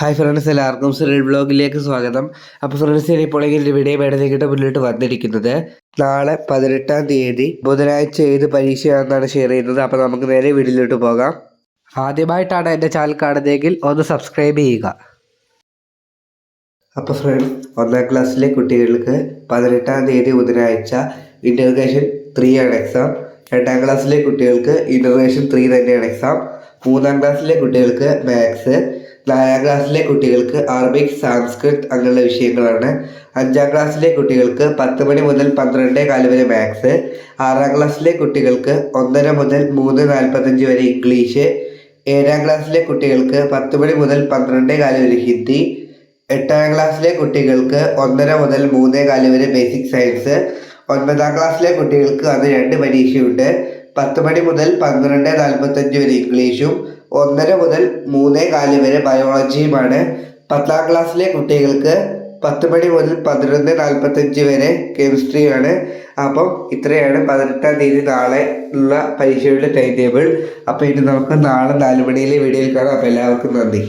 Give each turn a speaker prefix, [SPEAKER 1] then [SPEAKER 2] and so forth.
[SPEAKER 1] Hi friends എല്ലാവർക്കും സുരൽ ബ്ലോഗിലേക്ക് സ്വാഗതം. അപ്പോൾ ഫ്രണ്ട്സ് ഇപ്പോൾ എന്റെ വീഡിയോ മേടലേക്കിട്ട് മുന്നിട്ട് വന്നിരിക്കുന്നത്. നാളെ പതിനെട്ടാം തീയതി ബുധനാഴ്ച ഏത് പരീക്ഷയാണെന്നാണ് ഷെയർ ചെയ്യുന്നത്. അപ്പോൾ നമുക്ക് നേരെ വീഡിയോയിലോട്ട് പോകാം. ആദ്യമായിട്ടാണ് എന്റെ ചാനൽ കാണുന്നതെങ്കിൽ ഒന്ന് സബ്സ്ക്രൈബ് ചെയ്യുക. അപ്പോൾ ഫ്രണ്ട്സ് ഒന്നാം ക്ലാസ്സിലെ കുട്ടികൾക്ക് പതിനെട്ടാം തീയതി ബുധനാഴ്ച ഇന്റർഗ്രേഷൻ ത്രീ ആണ് എക്സാം രണ്ടാം ക്ലാസ്സിലെ കുട്ടികൾക്ക് ഇന്റർഗ്രേഷൻ ത്രീ തന്നെയാണ് എക്സാം മൂന്നാം ക്ലാസ്സിലെ കുട്ടികൾക്ക് മാത്സ് നാലാം ക്ലാസ്സിലെ കുട്ടികൾക്ക് അറബിക് സാംസ്കൃത് അങ്ങനെയുള്ള വിഷയങ്ങളാണ്. അഞ്ചാം ക്ലാസ്സിലെ കുട്ടികൾക്ക് പത്ത് മണി മുതൽ പന്ത്രണ്ട് കാൽ വരെ മാത്സ് ആറാം ക്ലാസ്സിലെ കുട്ടികൾക്ക് ഒന്നര മുതൽ മൂന്ന് നാൽപ്പത്തഞ്ച് വരെ ഇംഗ്ലീഷ് ഏഴാം ക്ലാസ്സിലെ കുട്ടികൾക്ക് പത്ത് മണി മുതൽ പന്ത്രണ്ട് കാൽ വരെ ഹിന്ദി. എട്ടാം ക്ലാസ്സിലെ കുട്ടികൾക്ക് ഒന്നര മുതൽ മൂന്നേ കാൽ വരെ ബേസിക് സയൻസ് ഒൻപതാം ക്ലാസ്സിലെ കുട്ടികൾക്ക് അത് രണ്ട് പരീക്ഷയുണ്ട്. പത്ത് മണി മുതൽ പന്ത്രണ്ട് നാൽപ്പത്തഞ്ച് വരെ ഇംഗ്ലീഷും ഒന്നര മുതൽ മൂന്നേ കാൽ വരെ ബയോളജിയുമാണ് പത്താം ക്ലാസ്സിലെ കുട്ടികൾക്ക് പത്ത് മണി മുതൽ പതിനൊന്ന് നാൽപ്പത്തഞ്ച് വരെ കെമിസ്ട്രിയാണ് അപ്പം ഇത്രയാണ് പതിനെട്ടാം തീയതി നാളെ ഉള്ള പരീക്ഷയുടെ ടൈം ടേബിൾ അപ്പോൾ ഇനി നമുക്ക് നാളെ നാല് മണിയിലെ വീഡിയോയിൽ കാണാം. അപ്പോൾ എല്ലാവർക്കും നന്ദി.